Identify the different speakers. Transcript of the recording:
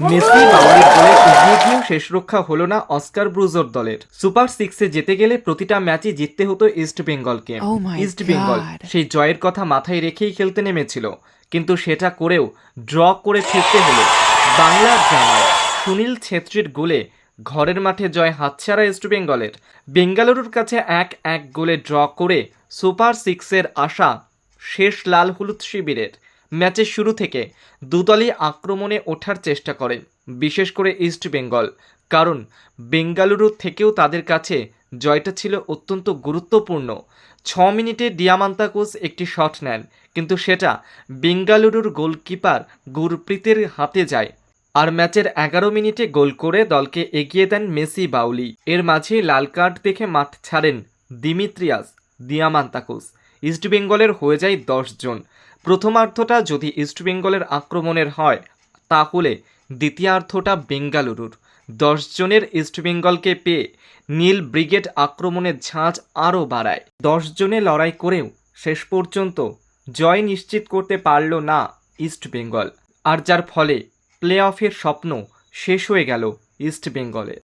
Speaker 1: Messi বাউলির গোলে এগিয়ে গিয়েও শেষ রক্ষা হলো না অস্কার ব্রুজোর দলের। সুপার সিক্সে যেতে গেলে প্রতিটা ম্যাচই জিততে হতো ইস্ট বেঙ্গলকে।
Speaker 2: Oh
Speaker 1: ইস্ট বেঙ্গল সেই জয়ের কথা মাথায় রেখেই খেলতে নেমেছিল। কিন্তু সেটা করেও ড্র করে ফিরতে হলো। বাংলার জামায় সুনীল ছেত্রীর গোলে ঘরের মাঠে জয় হাতছাড়া ইস্ট বেঙ্গলের। বেঙ্গালুরুর কাছে এক এক গোলে ড্র করে সুপার সিক্সের আশা শেষ লাল হলুদ শিবিরের। ম্যাচের শুরু থেকে দুদলই আক্রমণে ওঠার চেষ্টা করে, বিশেষ করে ইস্ট বেঙ্গল। কারণ, বেঙ্গালুরু থেকেও তাদের কাছে জয়টা ছিল অত্যন্ত গুরুত্বপূর্ণ। ছ মিনিটে ডিয়ামান্তাকুস একটি শট নেন, কিন্তু সেটা বেঙ্গালুরুর গোলকিপার গুরপ্রীতের হাতে যায়। আর ম্যাচের এগারো মিনিটে গোল করে দলকে এগিয়ে দেন মেসি বাউলি। এর মাঝে লাল কার্ড দেখে মাঠ ছাড়েন দিমিত্রিয়াস দিয়ামান্তাকুস ইস্টবেঙ্গলের হয়ে যায় দশ জন। প্রথমার্ধটা যদি ইস্টবেঙ্গলের আক্রমণের হয়, তাহলে দ্বিতীয়ার্ধটা বেঙ্গালুরুর। দশ জনের ইস্টবেঙ্গলকে পেয়ে নীল ব্রিগেড আক্রমণের ঝাঁজ আরও বাড়ায়। দশ জনে লড়াই করেও শেষ পর্যন্ত জয় নিশ্চিত করতে পারল না ইস্টবেঙ্গল আর যার ফলে প্লে অফের স্বপ্ন শেষ হয়ে গেল ইস্টবেঙ্গলে